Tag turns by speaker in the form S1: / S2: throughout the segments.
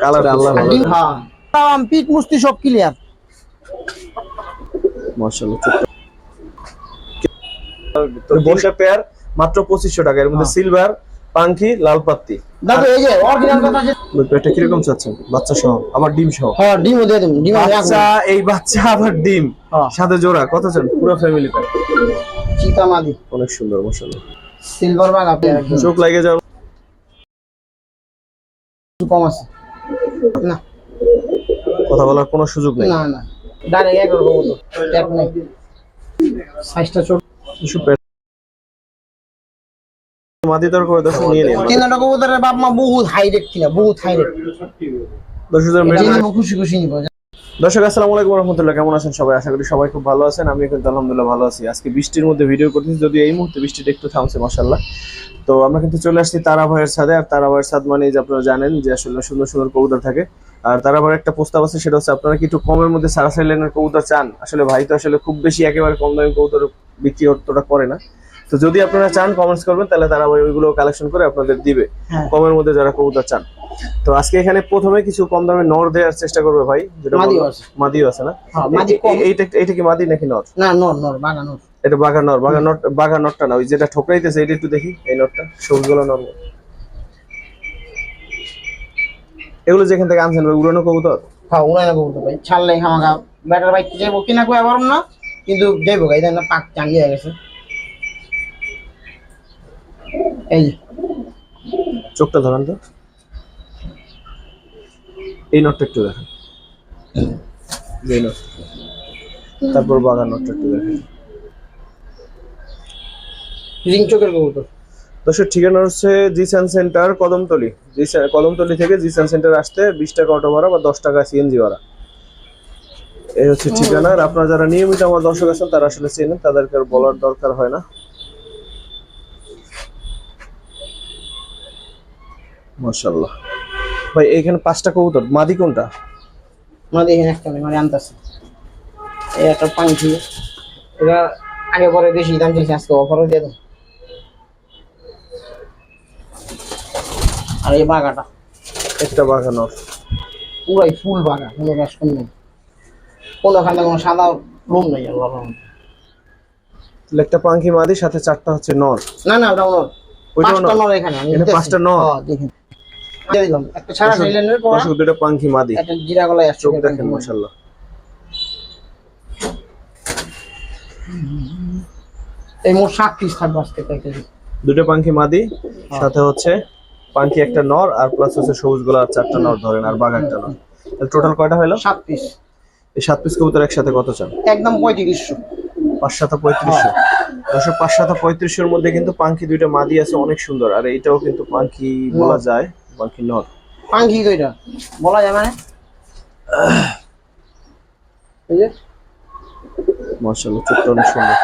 S1: আল্লাহ ভালো।
S2: হ্যাঁ। আম পিট মুস্তি সব ক্লিয়ার
S1: মাশাআল্লাহ তো পেয়ার মাত্র পঁচিশশো টাকা এর মধ্যে সিলভার পাঙ্কি লাল পাত্তি
S2: দাদু এই যে অরিজিনাল কথা যে
S1: এটা কীরকম চাচ্ছেন বাচ্চা সহ আবার ডিম সহ?
S2: হ্যাঁ ডিমও দিয়ে দিন ডিম
S1: বাচ্চা এই বাচ্চা আবার ডিম।
S2: হ্যাঁ।
S1: সাথে জোড়া কত চান? পুরো ফ্যামিলি প্যাক অনেক সুন্দর মাশাআল্লাহ।
S2: সিলভার বাগ আপনি
S1: চোখ লাগে যাও
S2: কম আছে। না।
S1: কথা বলার কোনো সুযোগ নেই।
S2: না না। ডাইরেক্ট এক রকম মতো ট্যাপ নেই। সাইজটা ছোট।
S1: কিছু মাদি দর করে দশ নিয়ে নিন
S2: তিন রকম বাপ মা বহুত হাই রেট কিনা বহুত হাই রেট খুশি খুশি নিব।
S1: দর্শক আসসালামু আলাইকুম রহমতুল্লাহ। কেমন আছেন সবাই? আশা করি সবাই খুব ভালো আছেন। আমি কিন্তু আলহামদুলিল্লাহ ভালো আছি। আজকে বৃষ্টির মধ্যে ভিডিও করতেছি। যদি এই মুহূর্তে বৃষ্টিটা একটু থামছে মাসাল্লাহ তো আমরা কিন্তু চলে আসছি তারা ভয়ের ছাদে আর তারা ভয়ের ছাদ মানে যে আপনারা জানেন যে আসলে সুন্দর সুন্দর কবুতর থাকে। আর তারা ভয়ের একটা প্রস্তাব আছে সেটা হচ্ছে আপনারা কি একটু কমের মধ্যে সারাসারি লাইনের কবুতর চান? আসলে ভাই তো আসলে খুব বেশি একেবারে কম দামি কবুতর বিক্রি অতটা করে না। তো যদি আপনারা চান কমেন্টস করবেন তাহলে তারা ভাই ওইগুলো কালেকশন করে আপনাদের দিবে।
S2: হ্যাঁ।
S1: কমের মধ্যে যারা কবুতর চান। তো আজকে এখানে প্রথমে কিছু কম দামে নর দেওয়ার চেষ্টা করবে ভাই যেটা
S2: মাদিও আছে।
S1: মাদিও আছে না?
S2: হ্যাঁ,
S1: এইটা এইটা কি মাদি নাকি নর?
S2: না নর নর বাগা নর।
S1: এটা বাঘা নর বাঘা নট বাঘা নটটা না ওই যেটা ঠোকরাইতেছে এটা একটু দেখি এই নটটা সবুজগুলো নর। এগুলো যেখান থেকে আনছেন ভাই উড়ানো কবুতর?
S2: হ্যাঁ উড়াই না বলতে ভাই। ছাড়লে আমাকে ব্যাটার বাইক যাইবো কিনা কই আবার না কিন্তু যাইবো গাই না পাক চাঙ্গি হয়ে গেছে। এই
S1: চোখটা ধরান তো। এই নটটা একটু দেখেন। এই নট তারপর বাঘা নটটা একটু দেখেন।
S2: রিং চোখের কবুতর।
S1: দর্শক ঠিকানা হচ্ছে জিসান সেন্টার কদমতলি। কদমতলি থেকে জিসান সেন্টার আসতে বিশ টাকা অটো ভাড়া বা দশ টাকা সিএনজি ভাড়া। এই হচ্ছে ঠিকানা। আর আপনারা যারা নিয়মিত আমার দর্শক আছেন তারা আসলে চেনেন তাদেরকে আর বলার দরকার হয় না। মাশাল্লাহ ভাই এখানে পাঁচটা কবুতর। মাদি কোনটা?
S2: আমাদের এখানে একটা মানে আনতেছে। এই একটা পাঙ্খি। এটা আগে পরে বেশি দাম চলছে আজকে অফারও দিয়ে দেন আর এই বাগাটা।
S1: একটা বাগানোর
S2: পুরাই ফুল বাগা কোনো নেই। কোনোখানে কোনো সাদা লোম নেই।
S1: তাহলে একটা মাদি সাথে চারটা হচ্ছে নর
S2: না না ওটা নর পাঁচটা
S1: নর?
S2: নর এখানে আমি
S1: পাঁচটা নর?
S2: দেখেন। দিলাম। একটা ছাড়া
S1: দর্শক-
S2: পর
S1: দুটো পাঙ্খি মাদি।
S2: একটা জিরা গলায় আসছে
S1: চোখ দেখেন মাশাল্লাহ
S2: এই মোট সাত পিস থাকবে আজকে
S1: দুটো পাঙ্খি মাদি সাথে হচ্ছে পাঙ্খি একটা নর আর প্লাস হচ্ছে সবুজ গোলা চারটা নর ধরেন আর বাঘ একটা নর। টোটাল কয়টা হলো?
S2: সাত পিস
S1: এই সাত পিস কবুতর একসাথে কত চান?
S2: একদম পঁয়ত্রিশশো।
S1: পাঁচ পঁয়ত্রিশশো। দশশো পাঁচ সাথে পঁয়ত্রিশশোর মধ্যে কিন্তু পাঙ্খি দুইটা মাদি আছে অনেক সুন্দর। আর এইটাও কিন্তু পাঙ্খি বলা যায় পাঙ্খি নর।
S2: বলা যায় মানে? এই যে।
S1: মার্শাল্লাহ চোখটা অনেক সুন্দর।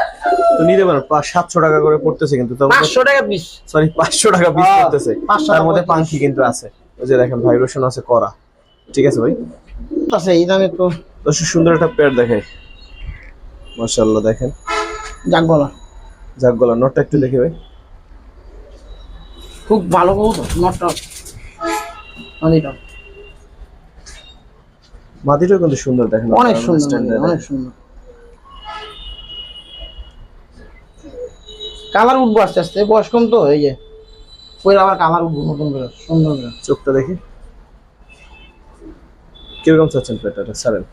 S1: তো নিতে পারেন সাতশো টাকা করে পড়তেছে কিন্তু
S2: পাঁচশো টাকা পিস
S1: সরি পাঁচশো টাকা পিস পড়তেছে। তার মধ্যে পাঙ্খি কিন্তু আছে। ওই যে দেখেন ভাইব্রেশন আছে করা ঠিক আছে ভাই?
S2: আছে এই দামে তো
S1: সুন্দর একটা পেয়ার দেখে। মার্শাল্লাহ দেখেন।
S2: যাক বলা
S1: যাক গলা নটটা একটু দেখে ভাই।
S2: খুব ভালো কবুতর নটটা নদীটা
S1: কিন্তু সুন্দর দেখেন।
S2: অনেক সুন্দর অনেক সুন্দর। কালার উঠবো আস্তে আস্তে বয়স কম তো এই যে। ওই আবার কালার উঠবো নতুন করে সুন্দর করে।
S1: চোখটা দেখি। কীরকম চাচ্ছেন পেটাটা সারেন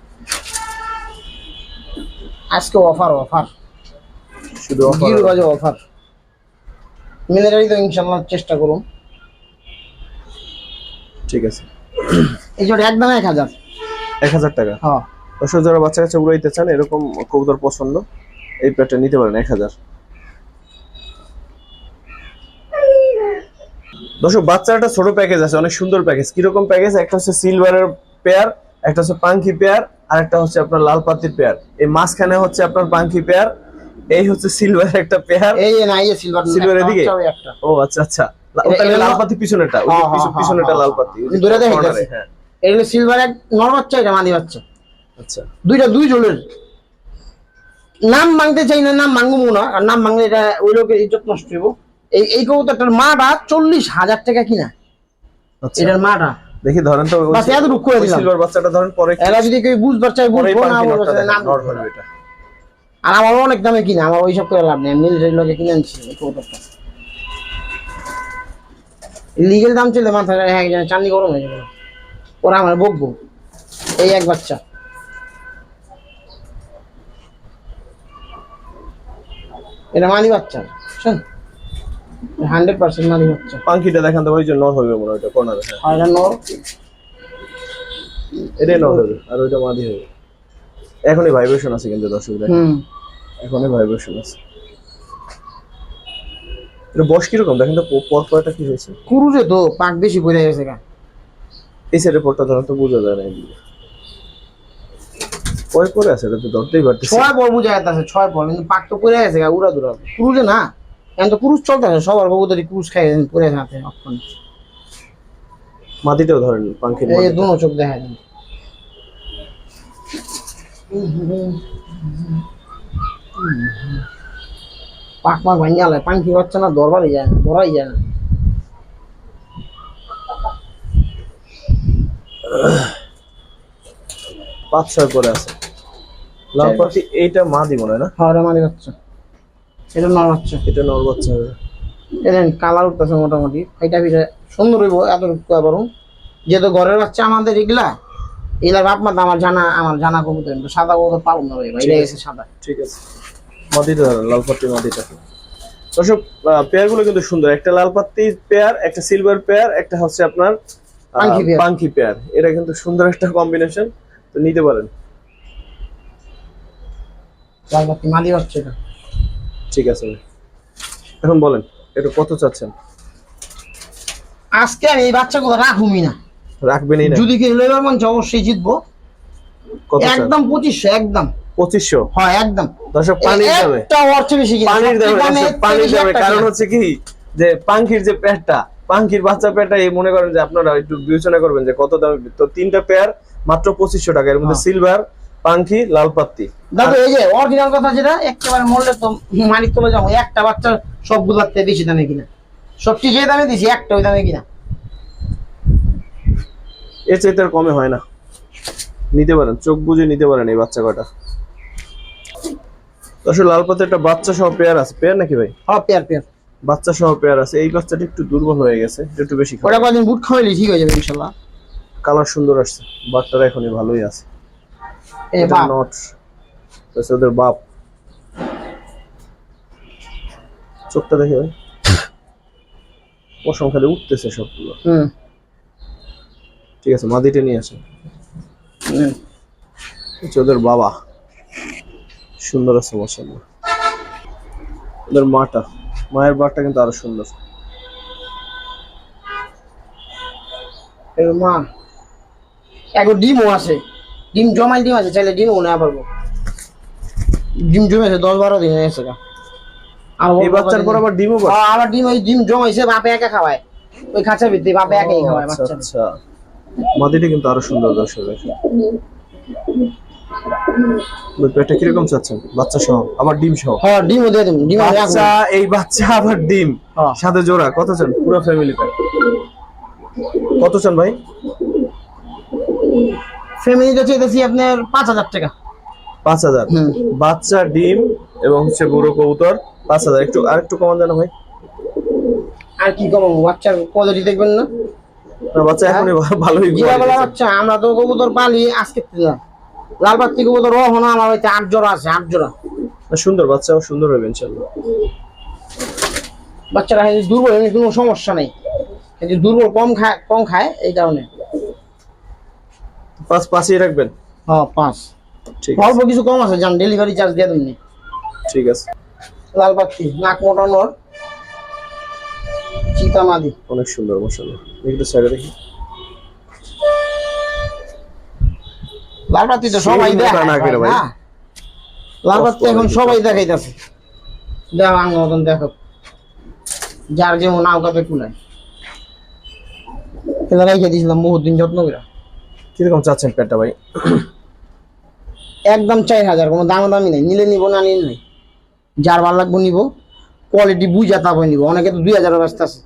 S2: আজকে অফার অফার।
S1: শুধু
S2: জিরো বাজে অফার। মিলিটারি তো ইনশাল্লাহ চেষ্টা করুন।
S1: ঠিক আছে।
S2: এই জন্য একদম এক হাজার।
S1: এক হাজার টাকা?
S2: হ্যাঁ।
S1: দর্শক যারা বাচ্চা কাচ্চা উড়াইতে চান এরকম কবুতর পছন্দ এই পেটটা নিতে পারেন এক হাজার। দর্শক বাচ্চার একটা ছোট প্যাকেজ আছে অনেক সুন্দর প্যাকেজ কীরকম প্যাকেজ একটা হচ্ছে সিলভারের পেয়ার একটা হচ্ছে পাঙ্কি পেয়ার আর একটা হচ্ছে আপনার লাল পাতির পেয়ার এই মাঝখানে হচ্ছে আপনার পাঙ্কি পেয়ার এই হচ্ছে সিলভারের একটা পেয়ার
S2: এই না এই সিলভার
S1: Silver এদিকে? ও আচ্ছা আচ্ছা। তাহলে লাল
S2: হলো-
S1: পাতি পিছনেটা ওই
S2: হ্যাঁ,
S1: পিছন-
S2: হ্যাঁ,
S1: পিছনেটা
S2: হ্যাঁ,
S1: লাল
S2: হ্যাঁ।
S1: পাতি।
S2: দূরে দেখা যাচ্ছে।
S1: হ্যাঁ
S2: এগুলো সিলভার এক নর বাচ্চা এটা মাদি বাচ্চা।
S1: আচ্ছা।
S2: দুইটা দুই জনের নাম মাংতে চাই না নাম মাঙ্গবো না। আর নাম মাংলে এটা ওই লোকের ইজ্জত নষ্ট হইব। এই এই কবুতরটার মাটা চল্লিশ হাজার টাকা কিনা।
S1: আচ্ছা।
S2: এটার মাটা।
S1: দেখি ধরেন তো
S2: বাস এতটুকু করে দিলাম।
S1: সিলভার বাচ্চাটা ধরেন পরে
S2: এরা যদি কেউ বুঝবার চাই বুঝব না
S1: এটা।
S2: আর আমার অনেক দামে কিনে আমার ওইসব করে লাভ নেই মিলিটারি লোকে কিনে আনছি এই কবুতরটা। লিগেল দাম চলে মাথা হ্যাঁ চান্দি গরম হয়ে যাবে। ওরা আমার বকবো এই এক বাচ্চা। এটা মালি বাচ্চা শোন। হান্ড্রেড পার্সেন্ট
S1: পাখিটা দেখান তো ওই যে নট হবে মনে হয় ওইটা কর্নারে হ্যাঁ।
S2: এটা নর।
S1: এটাই নট হবে আর ওইটা মাদি হবে। এখনই ভাইব্রেশন আছে কিন্তু দর্শক
S2: হুম।
S1: এখনই ভাইব্রেশন আছে। এটা বয়স কীরকম? দেখেন তো পর পরটা কি হয়েছে?
S2: কুরুজে তো পাক বেশি পড়ে গেছে গা।
S1: এই সাইডের পরটা ধরেন তো বোঝা যায় না এদিকে। পরে পরে আছে এটা তো ধরতেই পারতেছি।
S2: ছয় পর বুঝা যাচ্ছে ছয় পর কিন্তু পাক তো পড়ে গেছে গা উড়া দুরা কুরুজে না। এখন তো কুরুজ চলতেছে সবার কবুতরি কুরুজ খাই পড়ে যাচ্ছে অক্ষণ
S1: মাটিটাও ধরেন পাখির
S2: এই দুনো চোখ দেখা যায়। পাক পাক ভাঙিয়া লাই পাঙ্কি বাচ্চা না দরবারই যায় না ধরাই যায় না।
S1: পাঁচ ছয় পরে আছে। লাল পাখি এইটা মাদি মনে হয় না?
S2: হাওড়া মারি বাচ্চা এটা নর বাচ্চা।
S1: এটা নর বাচ্চা হবে।
S2: এলেন কালার উঠতেছে মোটামুটি। এটা পিঠে সুন্দর হইব এত পারো। যেহেতু ঘরের বাচ্চা আমাদের এগুলা এগুলার বাপ মা আমার জানা আমার জানা কবুতর কিন্তু সাদা কবুতর পাবো না ভাই এটা গেছে সাদা।
S1: ঠিক আছে। মাদিটা লাল পাত্তি মাদিটা দর্শক পেয়ারগুলো কিন্তু সুন্দর। একটা লাল পাত্তি পেয়ার একটা সিলভার পেয়ার একটা হচ্ছে আপনার
S2: পাঙ্কি পেয়ার।
S1: এটা কিন্তু সুন্দর একটা কম্বিনেশন তো নিতে পারেন।
S2: লাল মালি হচ্ছে এটা।
S1: ঠিক আছে এখন বলেন এটা কত চাচ্ছেন?
S2: আজকে আমি এই বাচ্চাগুলো রাখুমি না।
S1: রাখবেনই না।
S2: যদি কিনে লইবার মন চায় অবশ্যই জিতবো। একদম পঁচিশশো একদম।
S1: পঁচিশশো?
S2: হয় একদম।
S1: দর্শক পানির দামে।
S2: একটা অর্থ বেশি কিনা।
S1: পানির দামে পানির দামে। কারণ হচ্ছে কি যে পাঙ্খির যে পেটটা পাঙ্খির বাচ্চা পেটটা এই মনে করেন যে আপনারা একটু বিবেচনা করবেন যে কত দাম তো তিনটা পেয়ার মাত্র পঁচিশশো টাকা এর মধ্যে
S2: হ্যাঁ।
S1: সিলভার পাঙ্খি লাল পাত্তি।
S2: দাদু এই যে অরিজিনাল কথা যেটা একেবারে মরলে তো মালিক তোলে যাব একটা বাচ্চা সবগুলার থেকে বেশি দামে কিনা। সবচেয়ে যে দামে দিছি একটা ওই দামে কিনা।
S1: এর চাইতে আর কমে হয় না। নিতে পারেন চোখ বুঝে নিতে পারেন এই বাচ্চা কটা আসলে লাল পাতে একটা বাচ্চা সহ পেয়ার আছে। পেয়ার নাকি ভাই?
S2: হ্যাঁ পেয়ার পেয়ার
S1: বাচ্চা সহ পেয়ার আছে। এই বাচ্চাটা একটু দুর্বল হয়ে গেছে একটু বেশি
S2: ওটা কদিন বুট খাওয়াইলে ঠিক হয়ে যাবে ইনশাল্লাহ।
S1: কালার সুন্দর আসছে বাচ্চারা এখনই ভালোই আছে।
S2: বাপ।
S1: নট। ওদের বাপ। চোখটা দেখে ভাই। পশম খালি উঠতেছে সবগুলো।
S2: হুম।
S1: ঠিক আছে মাদিটা নিয়ে আসে। হচ্ছে ওদের বাবা। সুন্দর আছে মশাল্লা ওদের মাটা। মায়ের বাটটা কিন্তু আরও সুন্দর।
S2: মা। এক ডিমও আছে। ডিম জমাই ডিম আছে চাইলে ডিমও নেওয়া পারব। ডিম জমেছে দশ বারো দিন গা। আর
S1: এই বাচ্চার পর আবার ডিমও
S2: হ্যাঁ, আমার ডিম ওই ডিম জমাইছে বাপে একা খাওয়ায়। ওই খাঁচা ভিত্তি বাপে একাই খাওয়ায়
S1: আচ্ছা
S2: বাচ্চা
S1: আচ্ছা। মাদিটা কিন্তু আরও সুন্দর দর্শক। পেটটা কীরকম চাচ্ছেন? বাচ্চা সহ আবার ডিম সহ?
S2: হ্যাঁ ডিমও দিয়ে দিন ডিম
S1: বাচ্চা এই বাচ্চা আবার ডিম।
S2: হ্যাঁ।
S1: সাথে জোড়া কত চান? পুরো ফ্যামিলি কত চান ভাই?
S2: ফ্যামিলিতে চাইতেছি আপনার পাঁচ হাজার টাকা।
S1: পাঁচ হাজার। বাচ্চা ডিম এবং হচ্ছে বুড়ো কবুতর পাঁচ হাজার। একটু আর একটু কমান জানো ভাই।
S2: আর কি কমাবো? বাচ্চার কোয়ালিটি দেখবেন না?
S1: না বাচ্চা ভালোই
S2: আমরা তো কবুতর পালি আজকে থেকে লাল কবুতর রহনা আমার হইতে আট জোড়া আছে আট জোড়া।
S1: না, সুন্দর বাচ্চাও সুন্দর হবে
S2: বাচ্চারা দুর্বল কোনো সমস্যা নেই। কিন্তু দুর্বল কম খায় কম খায় এই কারণে।
S1: পাঁচ পাঁচই রাখবেন?
S2: হ্যাঁ পাঁচ।
S1: ঠিক
S2: অল্প কিছু কম আছে যান ডেলিভারি চার্জ দিয়ে দিন
S1: ঠিক আছে।
S2: লাল পাত্তি নাক মোটা নর চিতামাদি
S1: অনেক সুন্দর মশাল্লাহ একটু সাইডে দেখি।
S2: লাল তো সবাই
S1: মোটা
S2: দেখায় ভাই। লাল এখন সবাই দেখাইতেছে। দেখো আঙ্গ মতন দেখো। যার যেমন নৌকাতে কুলায়। এটা রেখে দিয়েছিলাম বহুত দিন যত্ন করে
S1: কীরকম চাচ্ছেন পেটটা ভাই?
S2: একদম চার হাজার কোনো দাম দামি নেই। নিলে নিবো না নিলে নেই। যার ভালো লাগবো নিবো। কোয়ালিটি বুঝা তারপরে নিবো। অনেকে তো দুই হাজারের ব্যস্ত আছে।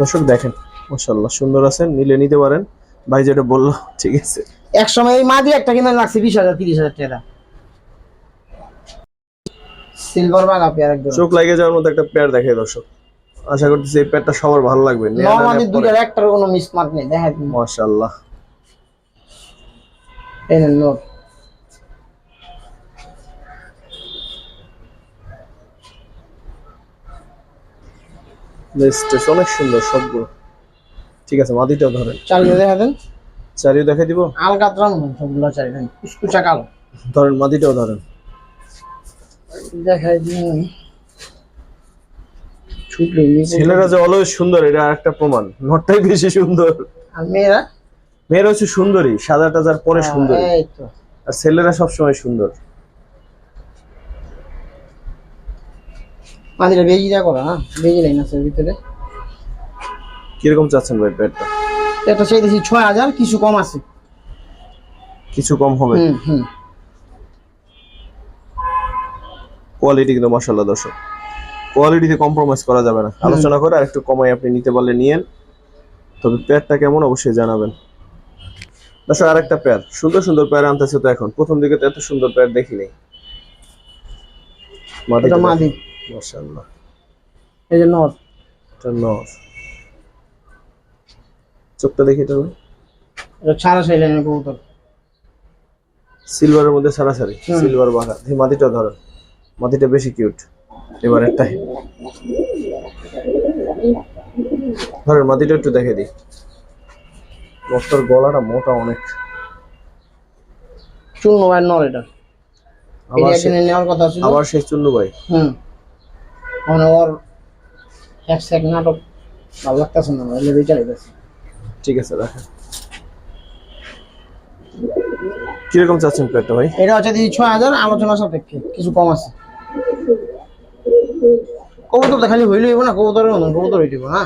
S1: দর্শক দেখেন মাশাল্লাহ সুন্দর আছে নিলে নিতে পারেন। ভাই যেটা বলল ঠিক আছে।
S2: এক সময় এই মাদি একটা কিনে লাগছে বিশ হাজার তিরিশ হাজার টাকা। সিলভার বাগা পেয়ার একদম।
S1: চোখ লাগে যাওয়ার মতো একটা প্যার দেখে দর্শক। আশা করতেছি এই প্যারটা সবার ভালো লাগবে।
S2: নর্মালি দুটার একটার কোনো মিসমার্ক নেই দেখা
S1: মাশাল্লাহ
S2: এই নেন নোট।
S1: স্টেজ অনেক সুন্দর সবগুলো। ঠিক আছে মাদিটাও ধরেন।
S2: চালিয়ে দেখা দেন।
S1: চারিও দেখে দিব?
S2: আলগা রং সবগুলো চালিয়ে দেন কুচকুচা কালো।
S1: ধরেন মাদিটাও ধরেন।
S2: দেখাই দিন।
S1: ছেলেরা যে অলওয়েজ সুন্দর এটা একটা প্রমাণ। নটটাই বেশি সুন্দর।
S2: আর মেয়েরা?
S1: মেয়েরা হচ্ছে সুন্দরী সাদা টাজার পরে সুন্দর। আর ছেলেরা সবসময় সুন্দর।
S2: মাদিরা বেজি দেওয়া করা হ্যাঁ? বেজি লাইন আছে ভিতরে।
S1: কীরকম চাচ্ছেন ভাই প্যাডটা?
S2: এটা চাইতেছি ছয় হাজার কিছু কম আছে।
S1: কিছু কম হবে?
S2: হুম হুম।
S1: কোয়ালিটি কিন্তু মাসাল্লাহ দর্শক। কোয়ালিটিতে কম্প্রোমাইজ করা যাবে না। আলোচনা করে আর একটু কমাই আপনি নিতে পারলে নিয়েন। তবে প্যাডটা কেমন অবশ্যই জানাবেন। দর্শক আরেকটা প্যার সুন্দর সুন্দর প্যার আনতেছে তো এখন। প্রথম দিকে তো এত সুন্দর প্যার দেখিনি।
S2: এটা মাদি।
S1: মাশাআল্লাহ।
S2: এই যে নর।
S1: এটা নর। চোখটা দেখি এটা
S2: এটা ছাড়া সেই লাইনের কবুতর।
S1: সিলভারের মধ্যে। সিলভার এই মাটিটা মাটিটা বেশি কিউট এবার একটাই ধরেন মাটিটা একটু দেখে দিই। গলাটা মোটা অনেক।
S2: চূর্ণ ভাই নর এটা।
S1: আবার
S2: নেওয়ার কথা ছিল।
S1: আবার সেই ভাই।
S2: হুম। মানে ওর এক সেক নাটক ভালো লাগতেছে না এলে বিচার গেছে
S1: ঠিক আছে রাখেন। কীরকম চাচ্ছেন প্লেটটা ভাই?
S2: এটা হচ্ছে দিদি ছয় হাজার আলোচনা সাপেক্ষে। কিছু কম আছে। কবুতর খালি হইলে হইব না? কবুতরের মতন কবুতর হইতে না?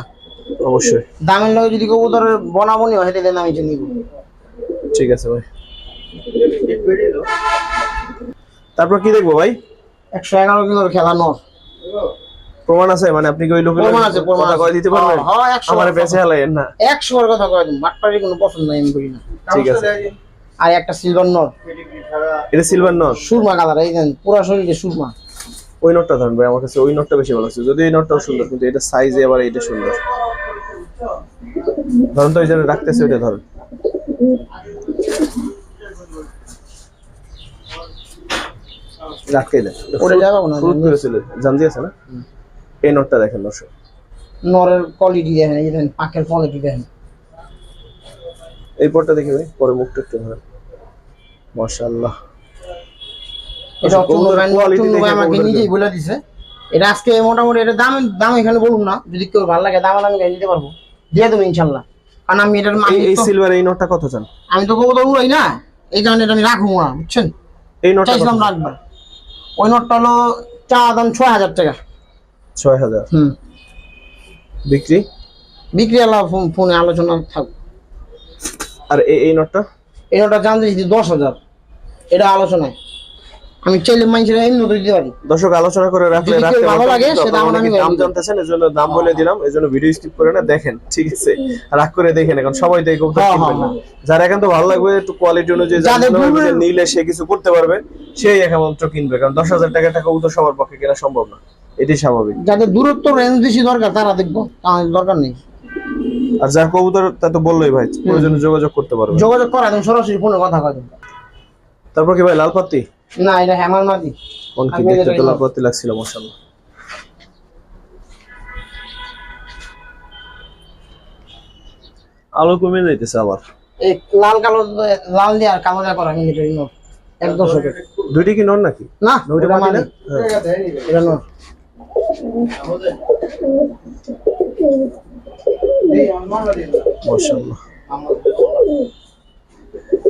S1: অবশ্যই।
S2: দামের লগে যদি কবুতরের বনাবনি হয় তাহলে আমি চিনি
S1: ঠিক আছে ভাই। তারপর কি দেখব ভাই?
S2: একশো এগারো কিলোর খেলা নর।
S1: প্রমাণ আছে? মানে আপনি কি ওই লোকের
S2: প্রমাণ আছে প্রমাণ।
S1: কয়ে দিতে পারবেন?
S2: হ্যাঁ, একশো
S1: আমার
S2: বার
S1: বেঁচে না।
S2: একশো বার কথা কয় দিন মাঠপাড়ি কোনো পছন্দ নাই আমি করি না।
S1: ঠিক আছে।
S2: আর একটা সিলভার নর।
S1: এটা সিলভার নট
S2: সুরমা কালার এই দেন পুরা শরীরে সুরমা।
S1: ওই নোটটা ধরেন ভাই আমার কাছে ওই নোটটা বেশি ভালো লাগছে। যদি এই নোটটাও সুন্দর কিন্তু এটা সাইজে আবার এটা সুন্দর। ধরুন তো ওই জন্য রাখতেছে ওইটা ধরেন। রাখতে দেন।
S2: ওটা যাব না
S1: ফ্রুট করেছিল জানজি আছে না? এই নোটটা দেখেন দর্শক।
S2: নরের কোয়ালিটি দেখেন এই দেখেন পাখের কোয়ালিটি দেখেন।
S1: এই পরটা দেখি ভাই পরে মুখটা একটু ধরেন। মাশাআল্লাহ
S2: এটা
S1: আচ্ছা,
S2: চুন্নু ভাই
S1: quality
S2: চুন্নু ভাই
S1: দেখে
S2: আমাকে নিজেই বলে দিছে। এটা আজকে মোটামুটি এটা দাম দাম এখানে বলুন না যদি কেউ ভালো লাগে দাম আমি দিতে পারব। দিয়ে দেবো ইনশাল্লাহ। কারণ আমি এটার
S1: এই
S2: তো।
S1: সিলভার এই নোটটা কত চান?
S2: আমি তো কবুতর উড়াই না এই কারণে এটা আমি রাখব না বুঝছেন?
S1: এই নোটটা
S2: চাইছিলাম রাখব ওই নোটটা হলো চা দাম ছয় হাজার টাকা।
S1: ছয় হাজার?
S2: হুম।
S1: বিক্রি?
S2: বিক্রি আলা ফোন- ফোনে আলোচনা থাক
S1: আর এই নোটটা
S2: এই নোটটা জানতে দশ হাজার। এটা আলোচনায়। আমি চাইলে মানুষের এমনি তো দিতে পারি।
S1: দর্শক আলোচনা করে রাখলে রাখতে
S2: ভালো লাগে,
S1: কিন্তু
S2: সে আমি
S1: দাম জানতেছেন এজন্য দাম বলে দিলাম এজন্য ভিডিও স্কিপ করে না দেখেন ঠিক আছে? রাগ করে দেখেন এখন সবাই তো এই কবুতর
S2: হ্যাঁ,
S1: কিনবেন না।
S2: হ্যাঁ,
S1: যার একান্ত ভালো লাগবে একটু কোয়ালিটি অনুযায়ী
S2: যাদের
S1: নিলে সে কিছু করতে পারবে সেই একমাত্র কিনবে কারণ দশ হাজার টাকা টাকা কবুতর সবার পক্ষে কেনা সম্ভব না। এটাই স্বাভাবিক।
S2: যাদের দূরত্ব রেঞ্জ বেশি দরকার তারা দেখব দরকার নেই।
S1: আর যার কবুতর তা তো বললোই ভাই প্রয়োজনে যোগাযোগ করতে পারবে।
S2: যোগাযোগ করা সরাসরি ফোনে কথা দেবো
S1: তারপর কি ভাই লাল পাত্তি
S2: না এটা হ্যামার মাদি।
S1: দেখতে তো। লাগছিল মশাল্লাহ আলো কমে যাইতেছে আবার।
S2: এই লাল কালো লাল দিয়ে আর কালো দিয়ে করা মিলিটারি নোট এক
S1: দুইটি কি নন নাকি?
S2: না
S1: ওইটা
S2: এটা
S1: মাশাআল্লাহ।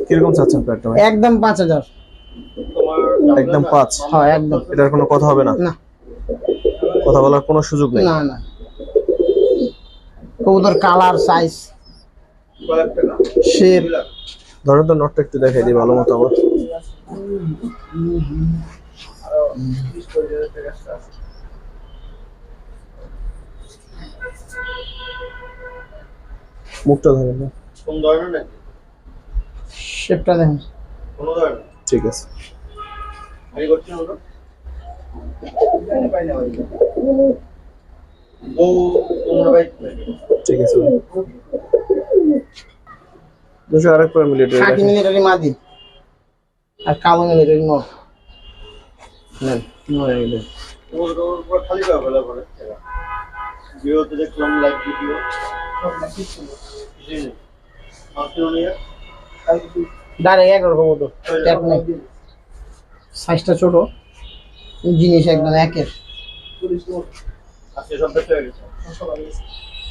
S1: কীরকম চাচ্ছেন প্যাটটা
S2: একদম পাঁচ হাজার।
S1: একদম পাঁচ।
S2: হ্যাঁ একদম।
S1: এটার কোনো কথা হবে না?
S2: না।
S1: কথা বলার কোনো সুযোগ নেই?
S2: না না। কবুতর কালার সাইজ শেপ
S1: ধরেন তো নটটা একটু দেখাই দিই ভালো মতো আমার। মুখটা ধরেন না।
S3: কোন ধরনের নাকি
S2: শেপটা দেখেন।
S3: কোন ধরনের?
S1: ঠিক আছে। ঠিক আছে। আরেক মিলিটারি
S2: মিলিটারি মাদি আর কালো মিলিটারি নর নেন
S3: খালি ভিডিওতে দেখলাম লাইভ ভিডিও।
S2: ডাইরেক্ট এক রকম মতো ট্যাপ নেই। সাইজটা ছোট জিনিস একদম একের।
S3: গেছে।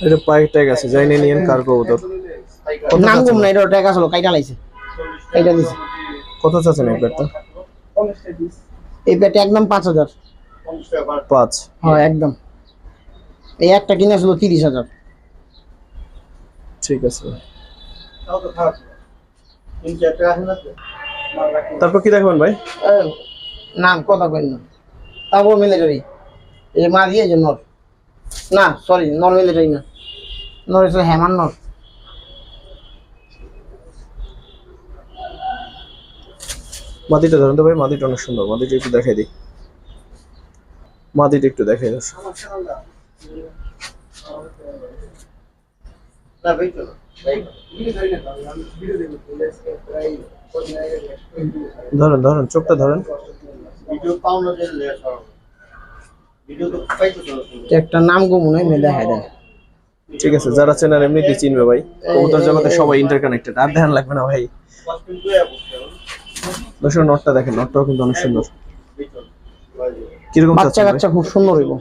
S1: এটা পাইক ট্যাগ আছে যাই নিয়ে নিয়েন কার কবুতর।
S2: নাম? কম না এটা ট্যাগ আসলো কাইটা লাইছে। কাইটা দিছে।
S1: কত চাচ্ছেন এই প্যাডটা
S2: এই পেটে একদম পাঁচ হাজার।
S1: পাঁচ।
S2: হয় একদম। এই একটা কিনে আসলো তিরিশ হাজার।
S1: ঠিক আছে।
S3: তাও তো খারাপ
S1: তারপর কি দেখবেন ভাই?
S2: নাম কথা কই না। তারপর মিলিটারি এই যে মা দিয়ে যে নর। না সরি নর মিলিটারি না। নর হচ্ছে হেমান নর।
S1: মাদিটা ধরেন তো ভাই মাদিটা অনেক সুন্দর। মাদিটা একটু দেখাই দিই। মাদিটা একটু দেখাই দর্শক
S3: না ভাই
S1: ধরেন ধরেন চোখটা ধরেন।
S2: একটা নাম গো মনে হয় দেখাই দেন।
S1: ঠিক আছে যারা চেনার এমনিতেই চিনবে ভাই কবুতর জগতে সবাই ইন্টারকানেক্টেড আর ধ্যান লাগবে না ভাই। দর্শক নটটা দেখেন নটটাও কিন্তু অনেক সুন্দর। কীরকম
S2: বাচ্চা কাচ্চা খুব সুন্দর হইব।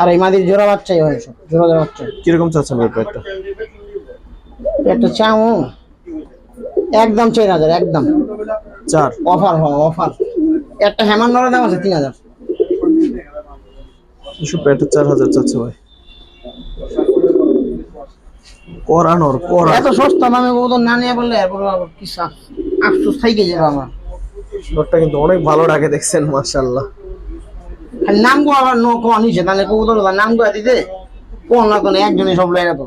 S2: আর এই মাদির জোড়া বাচ্চাই হয় সব জোড়া জোড়া বাচ্চা।
S1: কীরকম চাচ্ছেন ভাই প্যাডটা
S2: একটা চাও একদম চার হাজার একদম।
S1: চার?
S2: অফার হ অফার। একটা হেমান নরের দাম আছে তিন হাজার।
S1: প্যাডটা চার হাজার চাচ্ছে ভাই। করানোর করা
S2: এত সস্তা দামে ও না নিয়ে বললে এরপর কি আফসোস যাবে আমার।
S1: কিন্তু অনেক ভালো ডাকে দেখছেন
S2: নাম গো আবার নো কোন নিছে তাহলে কবুতর বা নাম গো দিতে কোন না কোন একজনই সব লয়ে গেত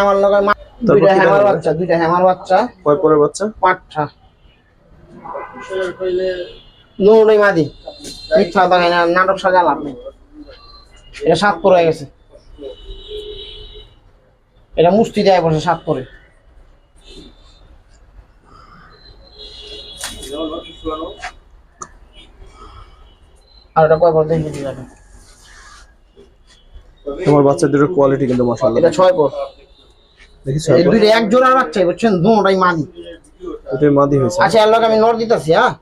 S2: আমার লগে দুইটা হ্যামার বাচ্চা দুইটা হ্যামার বাচ্চা।
S1: কয় পরের বাচ্চা?
S2: পাঁচটা।
S3: কইলে
S2: মাদি। মিথ্যা দেখাই না নাটক সাজা লাভ নেই। এটা সাত পরে গেছে। এটা মুষ্টি দেয় বসে সাত পরে আর এটা কয় পর দেখি যাবে
S1: তোমার বাচ্চা দুটোর কোয়ালিটি কিন্তু মাশাল্লাহ
S2: এটা ছয় পর
S1: দেখি
S2: এই
S1: ছয় পর।
S2: দুইটা এক জোড়া বাচ্চাই বুঝছেন? দুটাই মাদি।
S1: ওটাই মাদি হয়েছে।
S2: আচ্ছা এর লগে আমি নর দিতেছি হ্যাঁ?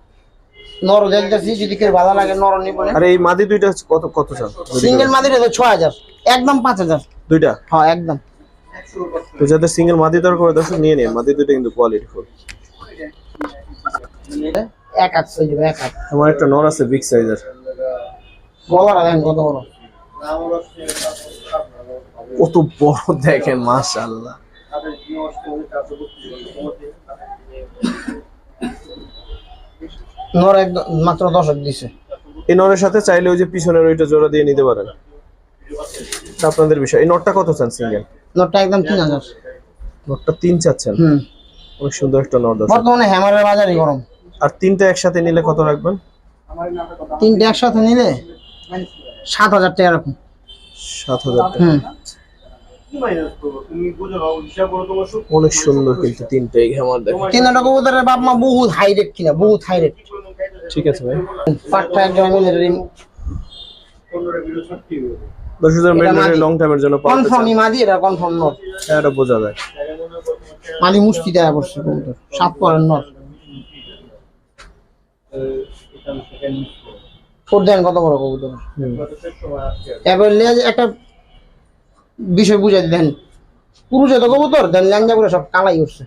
S2: নর দিতেছি যদি কেউ ভালো লাগে নর নিব
S1: আর এই মাদি দুইটা কত কত চান
S2: সিঙ্গেল এটা ছয় হাজার। একদম পাঁচ হাজার।
S1: দুইটা?
S2: হ্যাঁ একদম।
S1: তো যাদের সিঙ্গেল মাদি দরকার দর্শক নিয়ে নিন। মাদি দুইটা কিন্তু কোয়ালিটি ফুল
S2: এক হাত সাইজ এক হাত।
S1: আমার একটা নর আছে বিগ সাইজের
S2: গলাটা দেখেন কত বড়
S1: কত বড়
S3: চারশো বত্রিশ
S2: নর একদম মাত্র দশক দিছে।
S1: এই নরের সাথে চাইলে ওই যে পিছনের ওইটা জোড়া দিয়ে নিতে পারেন। আপনাদের বিষয়। এই নটটা কত চান সিঙ্গেল?
S2: নরটা একদম তিন হাজার।
S1: নটটা তিন চাচ্ছেন?
S2: হুম।
S1: অনেক সুন্দর একটা নট
S2: বর্তমানে হ্যামারের বাজারই গরম।
S1: আর তিনটা একসাথে নিলে কত রাখবেন?
S2: তিনটে একসাথে নিলে? সাত হাজার টাকা রাখুন
S1: সাত হাজার টাকা। অনেক সুন্দর কিন্তু তিনটাই আমার দেখেন
S2: তিনটা কবুতরের বাপ মা বহুত হাই রেট কিনা বহুত হাই রেট
S1: ঠিক আছে ভাই।
S3: ভিডিও
S1: দশ হাজার
S2: এটা
S1: মিলিটারি লং টাইমের জন্য
S2: কনফার্মই মাদি এটা কনফার্ম নর।
S1: এটা বোঝা যায়।
S2: মাদি মুষ্টি দেয়া পড়ছে কবুতর সাত পরের নর। ফোর দেন কত বড় কবুতর? এবার লেজ একটা বিষয় বুঝাই দেন। পুরুষে তো কবুতর দেন ল্যাংজা করে সব কালাই উঠছে।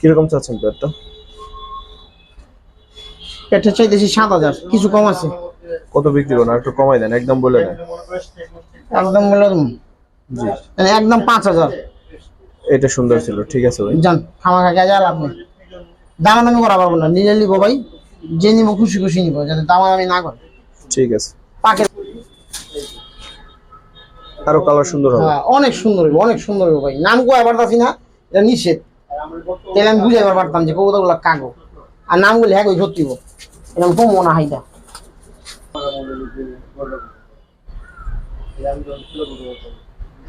S1: কীরকম চাচ্ছেন পেটটা?
S2: পেটের চাইতেছি সাত হাজার কিছু কম আছে।
S1: কত বিক্রি করেন একটু কমাই দেন একদম বলে দেন।
S2: একদম বলে মানে একদম পাঁচ হাজার।
S1: এটা সুন্দর ছিল ঠিক আছে ভাই।
S2: যান গেছে লাভ নেই। দামাদামি করা পারব না নিলে নিবো ভাই যে নিবো খুশি খুশি নিবো যাতে দামাদামি না করে।
S1: ঠিক আছে।
S2: পাকে
S1: আরও কালার সুন্দর হবে।
S2: হ্যাঁ অনেক সুন্দর হবে অনেক সুন্দর হবে ভাই। নাম কো এবার দাসি না এটা নিষেধ। তাহলে আমি বুঝাইবার পারতাম যে কবুতরগুলা কাগো আর নামগুলো হ্যাঁ সত্যি গো এরকম কম মনে হাইটা।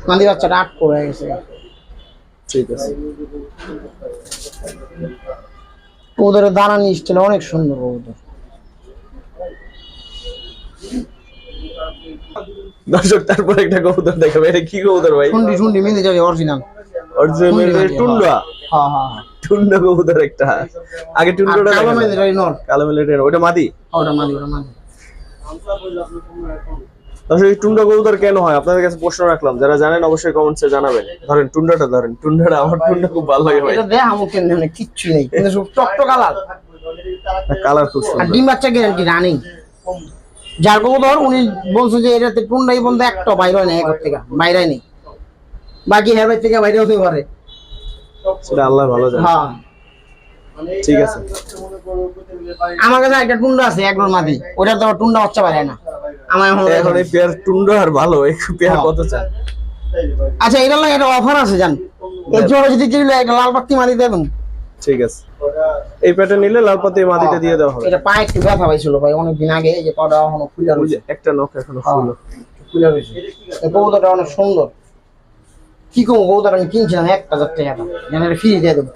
S2: মাদি বাচ্চাটা আট করে গেছে।
S1: ঠিক আছে।
S2: কবুতরের দাঁড়ানি স্টাইল অনেক সুন্দর কবুতর
S1: দর্শক তারপর একটা কবুতর দেখাবে। এটা কি কবুতর ভাই?
S2: শুন্ডি শুন্ডি মিলে যাবে অরিজিনাল
S1: অরিজিনাল টুন্ডা
S2: হ্যাঁ। হ্যাঁ হ্যাঁ
S1: টুন্ডা কবুতর একটা। আগে টুন্ডাটা
S2: কালো নর।
S1: কালো মিলিটারি ওটা মাদি?
S2: ওটা মাদি ওটা মাদি।
S1: এই টুন্ডা কবুতর কেন হয়? আপনাদের কাছে প্রশ্ন রাখলাম যারা জানেন অবশ্যই কমেন্টসে জানাবেন। ধরেন টুন্ডাটা ধরেন টুন্ডাটা আমার টুন্ডা খুব ভালো লাগে ভাই।
S2: এটা দেখ আমার কেন মানে কিচ্ছু নেই কিন্তু সব টকটো কালার।
S1: কালার খুব
S2: আর
S1: সুন্দর
S2: ডিম বাচ্চা গ্যারান্টি রানিং যার কবুতর উনি বলছে যে এটাতে টুন্ডাই বন্ধ একটা বাইরে হয় না এক থেকে বাইরে নেই। বাকি হেয়ার থেকে বাইরে হতে পারে।
S1: সেটা আল্লাহ ভালো জানে।
S2: হ্যাঁ।
S1: ঠিক আছে।
S2: আমার কাছে একটা টুন্ডা আছে একবার মাদি। ওটা তো টুন্ডা বাচ্চা বাইরে না। আমার এখন
S1: এখন এই পেয়ার টুন্ডা আর ভালো এই পেয়ার
S2: হ্যাঁ।
S1: কত চান
S2: আচ্ছা লাগে একটা অফার আছে জান। এর জন্য যদি একটা লাল পাত্তি মাদি দেবেন
S1: ঠিক আছে। এই নিলে লাল পাতি মাটিটা দিয়ে দেওয়া হবে।
S2: এটা পায়ে একটু ব্যথা পাইছিল ভাই অনেকদিন আগে এই যে পাটা
S1: এখনও
S2: রয়েছে।
S1: একটা নখ এখনও ফুল
S2: খুলে রয়েছে। এই কবুতরটা অনেক সুন্দর। কি কবুতর আমি কিনছিলাম এক হাজার টাকা দাম। ফ্রি দিয়ে দেবো।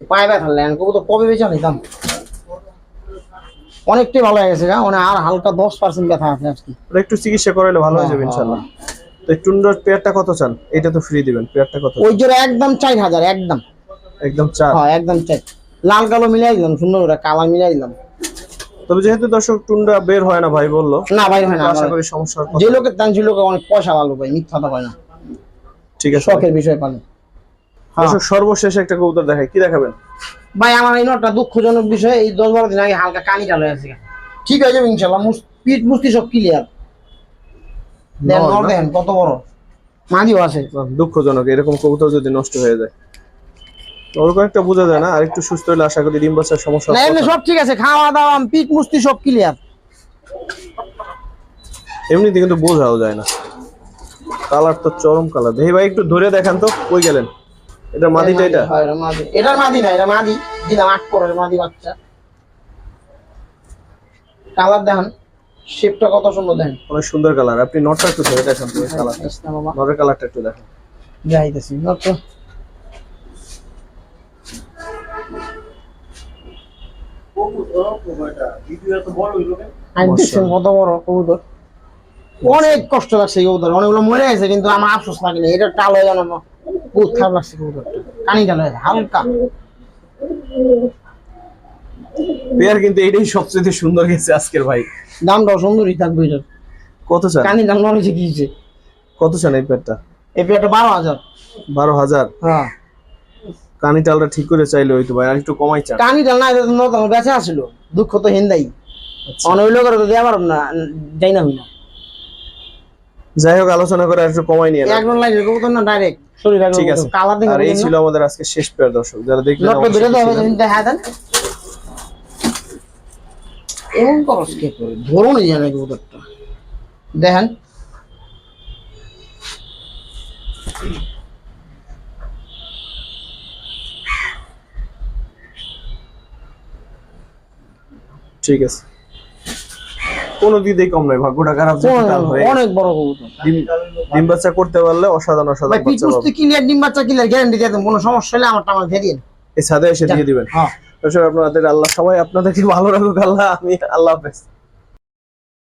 S2: পায়ে ব্যথা কবুতর কবে বেচা নিতাম অনেকটাই ভালো হয়ে গেছে মানে আর হালকা দশ পার্সেন্ট ব্যথা আছে আজকে।
S1: একটু চিকিৎসা করাইলে ভালো হয়ে যাবে ইনশাল্লাহ। তো এই টুন্ডার পেয়ারটা কত চান? এটা তো ফ্রি দিবেন পেয়ারটা কত
S2: ওই জোড়া একদম চার হাজার একদম।
S1: একদম চার?
S2: হ্যাঁ একদম লাল কালো মিলাই দিলাম সুন্দর করে কালা মিলাই দিলাম।
S1: তবে যেহেতু দর্শক টুন্ডা বের হয় না ভাই বলল
S2: না ভাই হয় না
S1: তো আশা করি সমস্যার
S2: যে লোকের দান যে লোকে অনেক পয়সা ভালো ভাই মিথ্যা তো হয় না।
S1: ঠিক আছে
S2: শখের বিষয় হ্যাঁ
S1: দর্শক সর্বশেষ একটা কবুতর দেখায় কি দেখাবেন?
S2: ভাই আমার এই নটটা দুঃখজনক বিষয় এই দশ বারো দিন আগে হালকা কানি চালু আছে ঠিক আছে ইনশাল্লাহ মুস্তি সব ক্লিয়ার? দেখেন কত বড়? মাদিও আছে।
S1: দুঃখজনক এরকম কবুতর যদি নষ্ট হয়ে যায়। ওরকম একটা বোঝা যায় না আর একটু সুস্থ হলে আশা করি ডিম বাচ্চার সমস্যা
S2: না সব ঠিক আছে খাওয়া দাওয়া মুস্তি সব ক্লিয়ার
S1: এমনিতে কিন্তু বোঝাও যায় না। কালার তো চরম কালার দেখি ভাই একটু ধরে দেখান তো কই গেলেন? এটা মাদিটা এটা?
S2: হ্যাঁ, এটা মাদি। না এটা মাদি। দিলাম আট পরের মাদি বাচ্চা। কালার দেখেন। শেপটা কত সুন্দর দেখেন।
S1: অনেক সুন্দর কালার। আপনি নটটা একটু ধরে দেখান নরের কালারটা একটু দেখেন।
S2: যাইতেছি কত বড় কবুতর। অনেক কষ্ট লাগছে এই কবুতর। অনেকগুলো মরে গেছে কিন্তু আমার আফসোস লাগেনি। এটা টাল হয়ে গেল না বহুত খারাপ লাগছে কবুতরটা কানি গেছে, হালকা।
S1: পেয়ার কিন্তু এটাই সবচেয়ে সুন্দর গেছে আজকের ভাই।
S2: দামটাও সুন্দরই থাকবে এটার
S1: কত চান?
S2: কানি দাম নড়েছে কি হয়েছে
S1: কত চান এই পেয়ারটা?
S2: এই পেয়ারটা বারো হাজার।
S1: বারো হাজার?
S2: হ্যাঁ।
S1: কানি টালটা ঠিক করে চাইলে হইতো ভাই আর একটু কমাই চান।
S2: কানি টাল না নতুন বেঁচে আসলো। দুঃখ তো হিন্দাই
S1: আচ্ছা।
S2: অনেক লোকের তো দেওয়া পারব না যাই না হই না।
S1: যাই হোক আলোচনা করে একটু কমাই নিয়ে নেন।
S2: একজন লাগে কবুতর না ডাইরেক্ট শরীর
S1: ঠিক আছে।
S2: কালার
S1: আর এই ছিল আমাদের আজকে শেষ পেয়ার দর্শক। যারা দেখলেন হবেন।
S2: যদি দেখা দেন। এমন করস কে করে ধরুন জানে কবুতরটা। দেখেন।
S1: ঠিক আছে। কোনো দিকেই কম নয় ভাগ্যটা খারাপ।
S2: অনেক বড় কবুতর
S1: ডিম বাচ্চা করতে পারলে অসাধারণ অসাধারণ বাচ্চা পাবে।
S2: ক্লিয়ার ডিম বাচ্চা ক্লিয়ার গ্যারান্টি দিয়ে দেন কোনো সমস্যা হলে আমার টাকা দিয়ে দিন।
S1: এই ছাদে এসে দিয়ে দিবেন।
S2: হ্যাঁ।
S1: সব আপনাদের আল্লাহ সবাই আপনাদেরকে ভালো রাখুক আল্লাহ আমি আল্লাহ হাফেজ।